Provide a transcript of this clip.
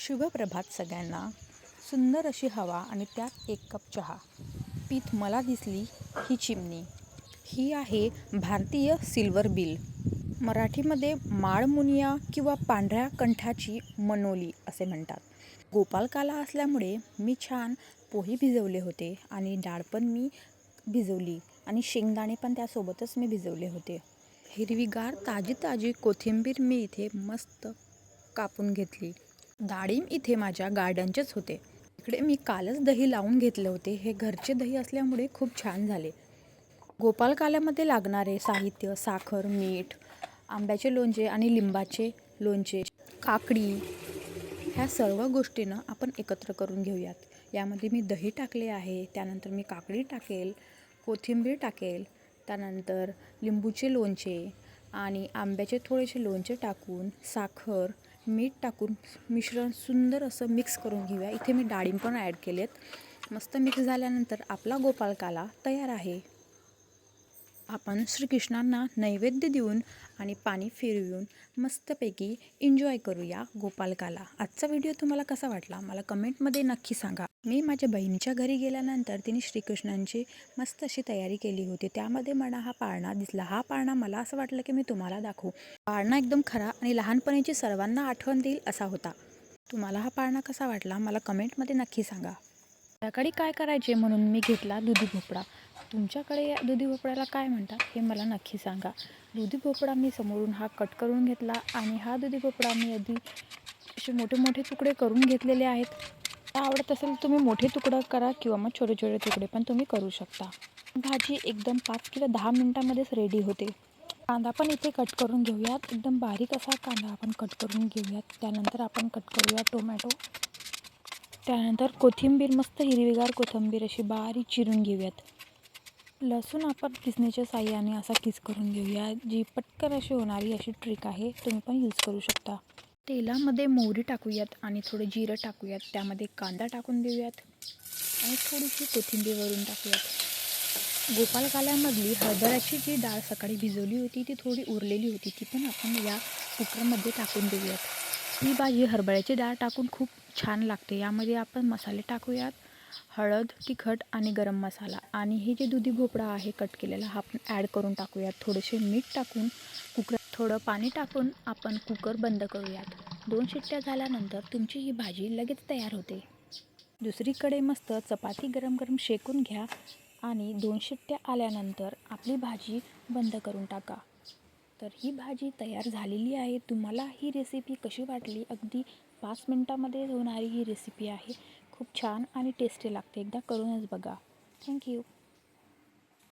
शुभप्रभात सगळ्यांना. सुंदर अशी हवा आणि त्यात एक कप चहा. पीत मला दिसली ही चिमणी. ही आहे भारतीय सिल्वर बिल. मराठीमध्ये माळमुनिया किंवा पांढऱ्या कंठाची मनोली असे म्हणतात. गोपालकाला असल्यामुळे मी छान पोहे भिजवले होते आणि डाळ पण मी भिजवली आणि शेंगदाणे पण त्यासोबतच मी भिजवले होते. हिरवीगार ताजी ताजी कोथिंबीर मी इथे मस्त कापून घेतली. डाळिंब इथे माझ्या गार्डनचेच होते. इकडे मी कालच दही लावून घेतले होते. हे घरचे दही असल्यामुळे खूप छान झाले. गोपालकाल्यामध्ये लागणारे साहित्य साखर मीठ आंब्याचे लोणचे आणि लिंबाचे लोणचे काकडी ह्या सर्व गोष्टीनं आपण एकत्र करून घेऊयात. यामध्ये मी दही टाकले आहे त्यानंतर मी काकडी टाकेल कोथिंबीर टाकेल त्यानंतर लिंबूचे लोणचे आणि आंब्याचे थोडेसे लोणचे टाकून साखर मीठ टाकून मिश्रण सुंदर असं मिक्स करून घेऊया. इथे मी डाळिंब पण ॲड केलेत. मस्त मिक्स झाल्यानंतर आपला गोपाळकाला तयार आहे. आपण श्रीकृष्णांना नैवेद्य देऊन आणि पाणी फिरवून मस्तपैकी एन्जॉय करूया गोपालकाला. आजचा व्हिडिओ तुम्हाला कसा वाटला? मला कमेंटमध्ये नक्की सांगा. मी माझ्या बहिणीच्या घरी गेल्यानंतर तिने श्रीकृष्णांची मस्त अशी तयारी केली होती. त्यामध्ये मला हा पाळणा दिसला. हा पाळणा मला असं वाटलं की मी तुम्हाला दाखवू. पाळणा एकदम खरा आणि लहानपणीची सर्वांना आठवण देईल असा होता. तुम्हाला हा पाळणा कसा वाटला? मला कमेंटमध्ये नक्की सांगा. त्याकडे काय करायचे म्हणून मी घेतला दुधी भोपळा. तुमच्याकडे या दुधी भोपळ्याला काय म्हणतात हे मला नक्की सांगा. दुधी भोपळा मी समोरून हा कट करून घेतला आणि हा दुधी भोपळा मी आधी असे मोठे मोठे तुकडे करून घेतलेले आहेत. आवडत असेल तुम्ही मोठे तुकडं करा किंवा मग छोटे छोटे तुकडे पण तुम्ही करू शकता. भाजी एकदम पाच किंवा दहा मिनटामध्येच रेडी होते. कांदा पण इथे कट करून घेऊयात. एकदम बारीक असा कांदा आपण कट करून घेऊयात. त्यानंतर आपण कट करूया टोमॅटो. त्यानंतर कोथिंबीर मस्त हिरवीगार कोथिंबीर अशी बारीक चिरून घेऊयात. लसूण आपण किसणीच्या साह्याने असा किस करून घेऊया. जी पटकन अशी होणारी अशी ट्रिक आहे तुम्ही पण यूज करू शकता. तेलामध्ये मोहरी टाकूयात आणि थोडं जिरं टाकूयात. त्यामध्ये कांदा टाकून देऊयात आणि थोडीशी कोथिंबीर वरून टाकूयात. गोपालकाल्यामधली हरभऱ्याची जी डाळ सकाळी भिजवली होती ती थोडी उरलेली होती ती पण आपण या कुकरमध्ये टाकून देऊयात. ही भाजी हरभऱ्याची डाळ टाकून खूप छान लागते. यामध्ये आपण मसाले टाकूयात. हळद तिखट आणि गरम मसाला. आणि हे जे दुधी भोपळा आहे कट केलेला हा आपण ॲड करून टाकूयात. थोडेसे मीठ टाकून कुकर थोडं पाणी टाकून आपण कुकर बंद करूयात. दोन शिट्ट्या झाल्यानंतर तुमची ही भाजी लगेच तयार होते. दुसरीकडे मस्त चपाती गरम गरम शेकून घ्या आणि दोन शिट्ट्या आल्यानंतर आपली भाजी बंद करून टाका. तर ही भाजी तयार झालेली आहे. तुम्हाला ही रेसिपी कशी वाटली? अगदी पाच मिनटामध्ये होणारी ही रेसिपी आहे. खूप छान आणि टेस्टी लागते. एकदा करूनच बघा. थँक्यू